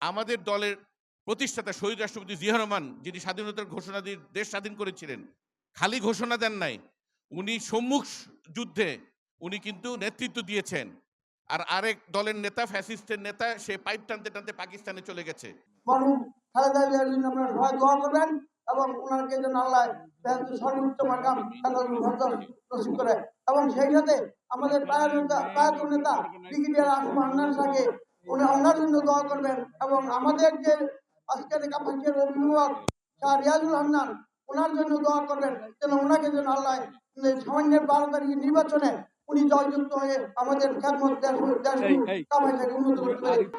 আমাদের দলের প্রতিষ্ঠাতা শহীদ রাষ্ট্রপতি জিয়া রহমান, যিনি স্বাধীনতার ঘোষণা দিয়ে দেশ স্বাধীন করেছিলেন, খালি ঘোষণা দেন নাই। উনি সম্মুখ যুদ্ধে, উনি কিন্তু নেতৃত্ব দিয়েছেন। আর আরেক দলের নেতা, ফ্যাসিস্টের নেতা, সে পাইপ টানতে টানতে পাকিস্তানে চলে গেছে। এবং সেই সাথে আমাদের নেতা ব্রিগেডিয়ার আসম হান্নান সাহেবকে উনি ওনার জন্য দোয়া করবেন এবং আমাদের যে আজকের কাপাসের অভিভাবক শাহ রিয়াজুল হান্নান ওনার জন্য দোয়া করবেন যেন ওনাকে যেন আল্লাহ এই সামান্যের বারো তারিখের নির্বাচনে উনি জয়যুক্ত হয়ে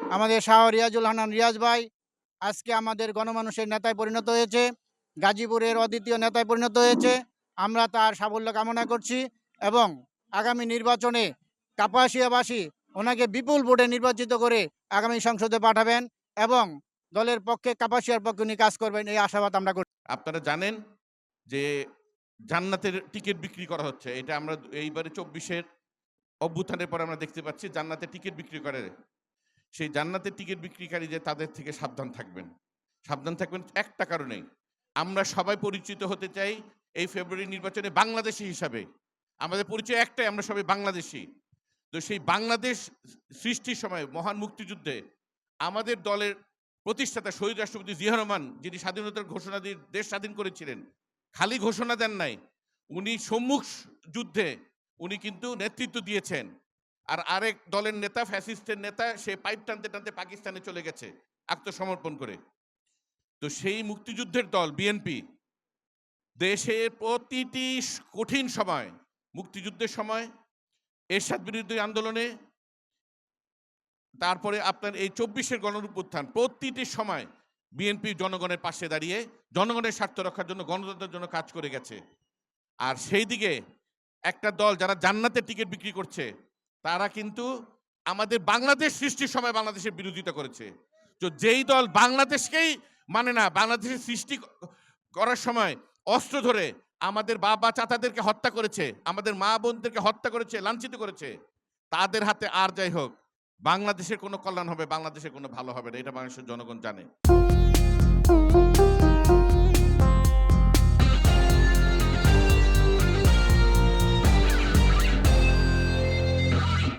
আমাদের শাহ রিয়াজুল হান্নান রিয়াজ ভাই আজকে আমাদের গণমানুষের নেতায় পরিণত হয়েছে গাজীপুরের অদ্বিতীয় নেতায় পরিণত হয়েছে। আমরা তার সাফল্য কামনা করছি এবং আগামী নির্বাচনে কাপাসিয়াবাসী ওনাকে বিপুল ভোটে নির্বাচিত করে আগামী সংসদে পাঠাবেন এবং দলের পক্ষে কাপাসিয়ার পক্ষে উনি কাজ করবেন, এই আশাবাদ আমরা করছি আপনারা জানেন যে জান্নাতের টিকিট বিক্রি করা হচ্ছে। এটা আমরা এইবারে চব্বিশের অভ্যুত্থানের পরে আমরা দেখতে পাচ্ছি জান্নাতের টিকিট বিক্রি করে। সেই জান্নাতের টিকিট বিক্রিকারী যে তাদের থেকে সাবধান থাকবেন। সাবধান থাকবেন একটা কারণেই আমরা সবাই পরিচিত হতে চাই এই ফেব্রুয়ারি নির্বাচনে বাংলাদেশি হিসাবে। আমাদের পরিচয় একটাই, আমরা সবাই বাংলাদেশি। তো সেই বাংলাদেশ সৃষ্টির সময় মহান মুক্তিযুদ্ধে আমাদের দলের প্রতিষ্ঠাতা শহীদ রাষ্ট্রপতি জিয়া রহমান, যিনি স্বাধীনতার ঘোষণা দিয়ে দেশ স্বাধীন করেছিলেন, খালি ঘোষণা দেন নাই। উনি সম্মুখ যুদ্ধে উনি কিন্তু নেতৃত্ব দিয়েছেন। আর আরেক দলের নেতা, ফ্যাসিস্টের নেতা, সে পাইপ টানতে টানতে পাকিস্তানে চলে গেছে, আত্মসমর্পণ করে। তো সেই মুক্তিযুদ্ধের দল, বিএনপি, দেশের প্রতিটি কঠিন সময়, মুক্তিযুদ্ধের সময় এরশাদ বিরোধী আন্দোলনে, তারপরে আপনার এই চব্বিশের গণরূপোত্থান প্রতিটি সময় বিএনপি জনগণের পাশে দাঁড়িয়ে জনগণের স্বার্থ রক্ষার জন্য, গণতন্ত্রের জন্য কাজ করে গেছে। আর সেই দিকে একটা দল যারা জান্নাতের টিকিট বিক্রি করছে, তারা কিন্তু আমাদের বাংলাদেশ সৃষ্টির সময় বাংলাদেশের বিরোধিতা করেছে। তো যেই দল বাংলাদেশকেই মানে না, বাংলাদেশের সৃষ্টি করার সময় অস্ত্র ধরে আমাদের বাবা চাচাদেরকে হত্যা করেছে, আমাদের মা বোনদেরকে হত্যা করেছে, লাঞ্ছিত করেছে, তাদের হাতে আর যাই হোক, বাংলাদেশের কোনো কল্যাণ হবে, বাংলাদেশের কোনো ভালো হবে না, এটা বাংলাদেশের জনগণ জানে।